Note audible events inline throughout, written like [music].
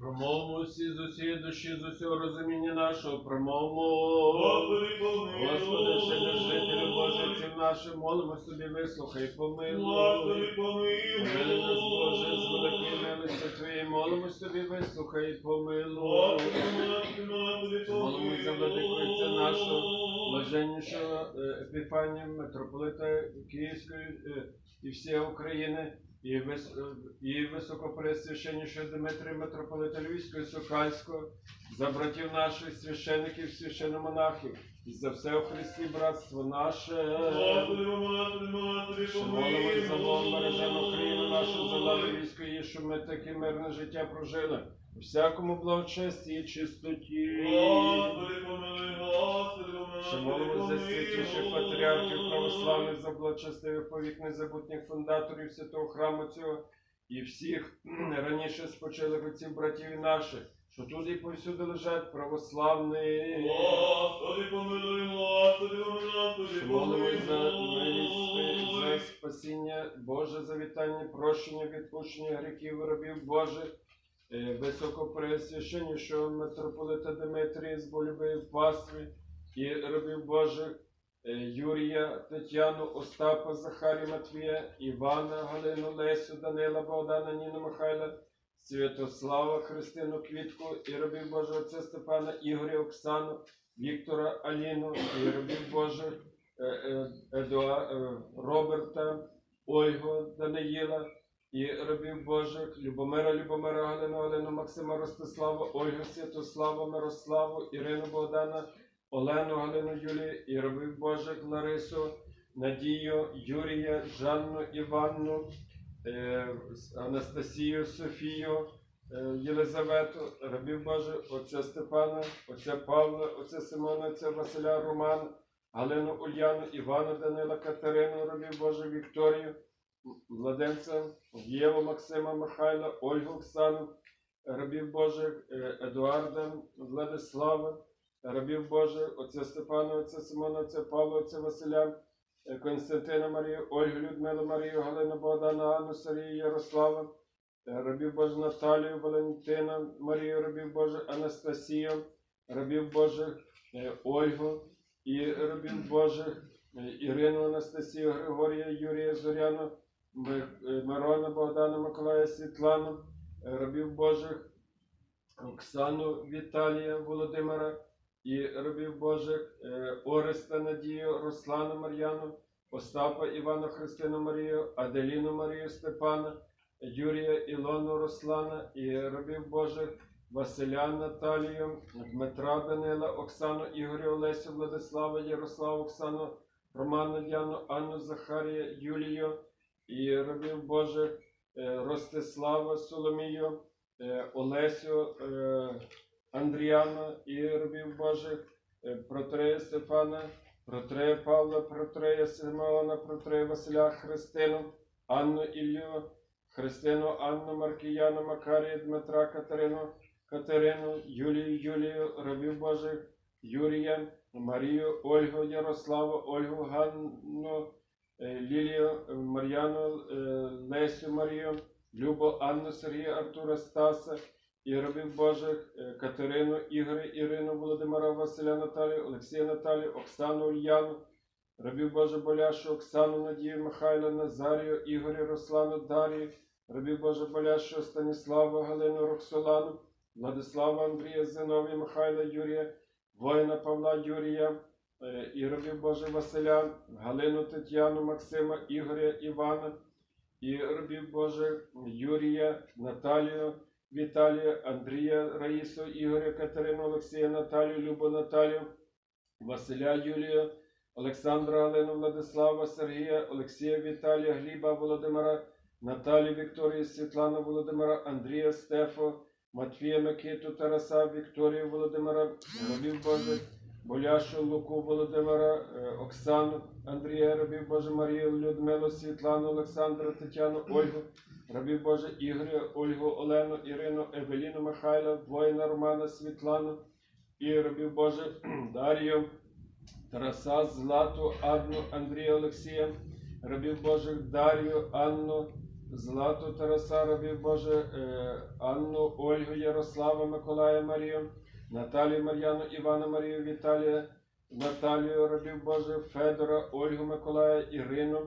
Промовмо всі з усієї душі, з усього розуміння нашого, промовмо. Господи, помилуй. Вседержителю Боже, цим нашим, молимо собі, вислухай, помилуй. Господи, Помили нас, Боже, з помилуй. великої милості Твоєї, молимо собі, вислухай, помилуй. Молимо за помилуй. нашого блаженнішого е, Епіфанія, митрополита Київської е, і всієї України, і, вис, і високопресвященнішого Дмитрія митрополита Львівського і Сокальського, за братів наших священиків, священомонахів, і за все у Христі братство наше. Що молимось за Богом бережемо Україну нашу за владу війської, щоб ми таке мирне життя прожили. У всякому благочесті і чистоті. Помилуй, Що молимо за святіших патріархів православних, за благочестивих повік незабутніх фундаторів святого храму цього і всіх раніше спочилих отців братів наших, що тут і повсюди лежать православні. Господи, помилуй, Господи, Господи, молимось за за спасіння Боже, за вітання, прощення, відпущення гріхів рабів Божих, е, високопресвященнішого митрополита Дмитрія з болюбої пастві і рабів Божих, е, Юрія, Тетяну, Остапа, Захарія, Матвія, Івана, Галину, Лесю, Данила, Богдана, Ніну, Михайла, Святослава, Христину, Квітку. І рабів Божого Отця Степана, Ігоря, Оксану, Віктора, Аліну. І рабів Божих, е, е, Едуа, Роберта, Ольгу, Даниїла. І рабів Божих, Любомира, Любомира, Галину, Галину, Максима, Ростислава, Ольгу, Святослава, Мирославу, Ірину, Богдана, Олену, Галину, Юлію і рабів Божих, Ларису, Надію, Юрія, Жанну, Іванну, е, Анастасію, Софію, е, Єлизавету, рабів Божих, отця Степана, отця Павла, отця Симона, отця Василя, Романа, Галину Ульяну, Івана Данила, Катерину, рабів Божих, Вікторію, Владенця, Єву, Максима, Михайла, Ольгу Оксану, рабів Божих, е, Едуарда, Владислава, рабів Божих, отця Степана, отця Симона, отця Павла, отця Василя, е, Константина Марію, Ольгу, Людмилу Марію, Галину Богдана, Анну, Сарію, Ярослава, е, рабів Божих Наталію, Валентина, Марію, рабів Божих, Анастасію, рабів Божих, е, Ольгу і рабів Божих, Ірину, Анастасію, Григорія, Юрія, Зоряну, Мирона, Богдана, Миколая, Світлану, рабів Божих, Оксану, Віталія, Володимира і рабів Божих, е, Ореста, Надію, Руслану, Мар'яну, Остапа, Івана, Христину, Марію, Аделіну, Марію, Степана, Юрія, Ілону, Руслана. І рабів Божих, Василя, Наталію, Дмитра, Данила, Оксану, Ігоря, Олесю, Владислава, Ярославу, Оксану, Роману, Діану, Анну, Захарія, Юлію. І рабів Божих, е, Ростислава, Соломію, е, Олесю, Андріана і рабів Божих, е, Протрея Стефана, Протрея Павла, Протрея Симеона, Протрея Василя, Христину, Анну Іллю, Христину, Анну Маркіяну, Макарія, Дмитра, Катерину, Катерину, Юлію, Юлію, рабів Божих, Юрія, Марію, Ольгу, Ярославу, Ольгу, Ганну, е, Лілію, Мар'яну, е, Лесю Марію, Любу, Анну, Сергія, Артура, Стаса і рабів Божих, е, Катерину, Ігоря, Ірину, Володимира, Василя, Наталію, Олексія, Наталію, Оксану, Ульяну, рабів Боже Боляшу, Оксану, Надію, Михайла, Назарію, Ігоря, Руслану, Дарію, рабів Боже Боляшу, Станіславу, Галину, Роксолану, Владислава, Андрія, Зиновія, Михайла, Юрія, воїна Павла, Юрія, е, і рабів Боже Василя, Галину, Тетяну, Максима, Ігоря, Івана, і рабів Божих Юрія, Наталію, Віталія, Андрія, Раїсу, Ігоря, Катерину, Олексія, Наталію, Любу, Наталію, Василя, Юлію, Олександра, Галину, Владислава, Сергія, Олексія, Віталія, Гліба, Володимира, Наталію, Вікторію, Світлану, Володимира, Андрія, Стефо, Матвія, Микиту, Тараса, Вікторію, Володимира, рабів Божих, Боляшу, Луку, Володимира, е, Оксану, Андрія, рабів Боже, Марію, Людмилу, Світлану, Олександра, Тетяну, Ольгу, рабів Боже, Ігоря, Ольгу, Олену, Ірину, Евеліну, Михайла, воїна Романа, Світлану, і рабів Боже, [clears throat] Дар'ю, Тараса, Злату, Адну, Андрія, Олексія, рабів Божих, Дар'ю, Анну, Злату Тараса, робів Боже, е, Анну, Ольгу, Ярослава, Миколая, Марію, Наталію, Мар'яну, Івана, Марію, Віталія, Наталію, робів Боже, Федора, Ольгу, Миколая, Ірину,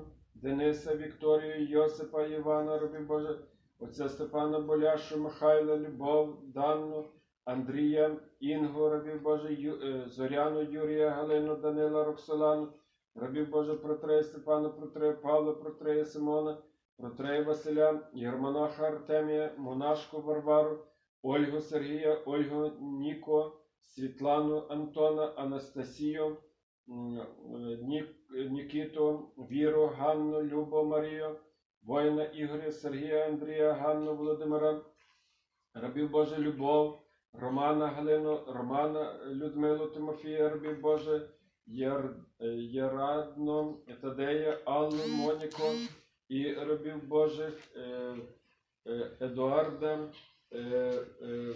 Дениса, Вікторію, Йосипа, Івана, робів Боже, отця Степана Боляшу, Михайла, Любов, Данну, Андрія, Інгу, робів Боже, Ю, е, Зоряну, Юрія, Галину, Данила, Роксолану, рабів Боже, Протрея, Степана, Протрея, Павла, Протрея, Симона, Протрея Василя, Єрмонаха Артемія, Монашку Варвару, Ольгу Сергія, Ольгу Ніко, Світлану Антона, Анастасію, е, Нік- Нікіту, Віру, Ганну, Любу Марію, воїна Ігоря, Сергія, Андрія, Ганну, Володимира, рабів Боже, Любов, Романа Галину, Романа Людмилу Тимофія, рабів Боже, Єр, Єрадно, Тадея, Аллу, Моніко і рабів Божих е, е, Едуарда, е, е,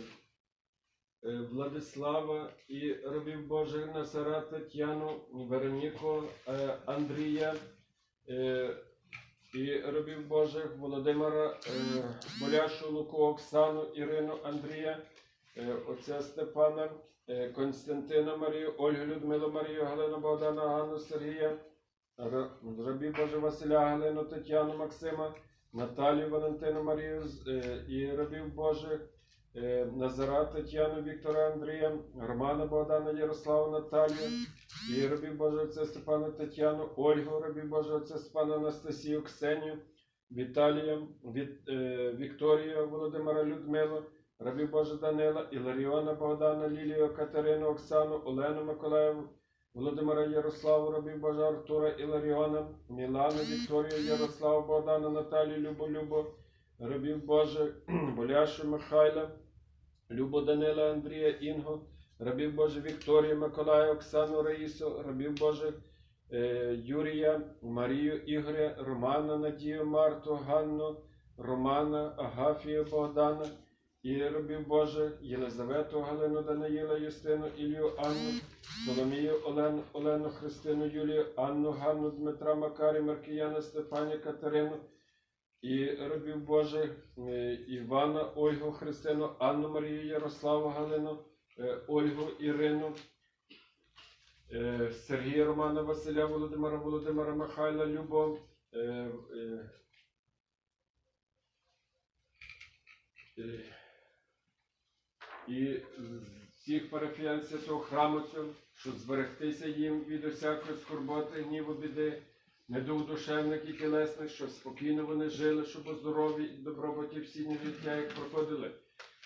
Владислава і рабів Божих Назара, Тетяну, Вероніку, е, Андрія е, і рабів Божих Володимира, е, Боляшу, Луку, Оксану, Ірину, Андрія, е, отця Степана, е, Константина Марію, Ольгу Людмилу Марію, Галину Богдана, Ганну Сергія, Рабі Боже Василя, Галину, Тетяну, Максима, Наталію, Валентину Марію е, і рабів Божих, е, Назара, Тетяну, Віктора, Андрія, Романа, Богдана, Ярославу, Наталію, і рабів Боже отця Степана, Тетяну, Ольгу, рабів Боже отця Степана, Анастасію, Ксенію, Віталія, Віт, е, Вікторію, Володимира, Людмилу, рабів Боже Данила, Іларіона, Богдана, Лілію, Катерину, Оксану, Олену, Миколаєву, Володимира Ярославу, рабів Божа Артура Іларіона, Мілану, Вікторію, Ярославу, Богдана, Наталію, Любу, Любу, рабів Боже, [clears throat] Боляшу, Михайла, Любу Данила, Андрія, Інгу, рабів Боже Вікторію, Миколая, Оксану, Раїсу, рабів Божих е, Юрія, Марію, Ігоря, Романа, Надію, Марту, Ганну, Романа, Агафію, Богдана, і рабів Божих Єлизавету, Галину, Даниїла, Юстину, Ілію, Анну, Соломію, Олену, Олену, Христину, Юлію, Анну, Ганну, Дмитра, Макарі, Маркіяна, Стефані, Катерину, і рабів Божих е, Івана, Ольгу, Христину, Анну Марію, Ярославу, Галину, е, Ольгу, Ірину, е, Сергія Романа, Василя, Володимира, Володимира, Михайла, Любов, е, і всіх парафіян святого храму щоб зберегтися їм від усякої скорботи, гніву, біди, недуг душевних і тілесних, щоб спокійно вони жили, щоб у здорові і добробуті всі життя їх проходили.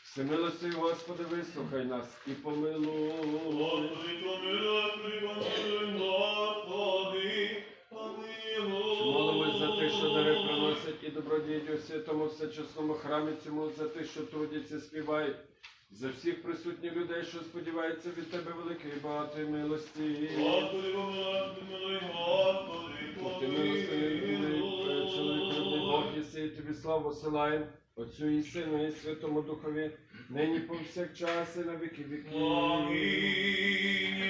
Всемилостивий Господи, вислухай нас і помилуй. Господи, помилуй, помилуй, Господи. Молимось за те, що дари приносять і добродіють у святому всечесному храмі цьому, за те, що трудяться, співають, за всіх присутніх людей, що сподіваються від тебе великої багатої милості. Господи, Господи, милий Господи, Ти милостивий чоловік, Бог, єси, тобі славу силаєм, Отцю і Сину, і Святому Духові, нині повсякчас і на віки віків. Амінь.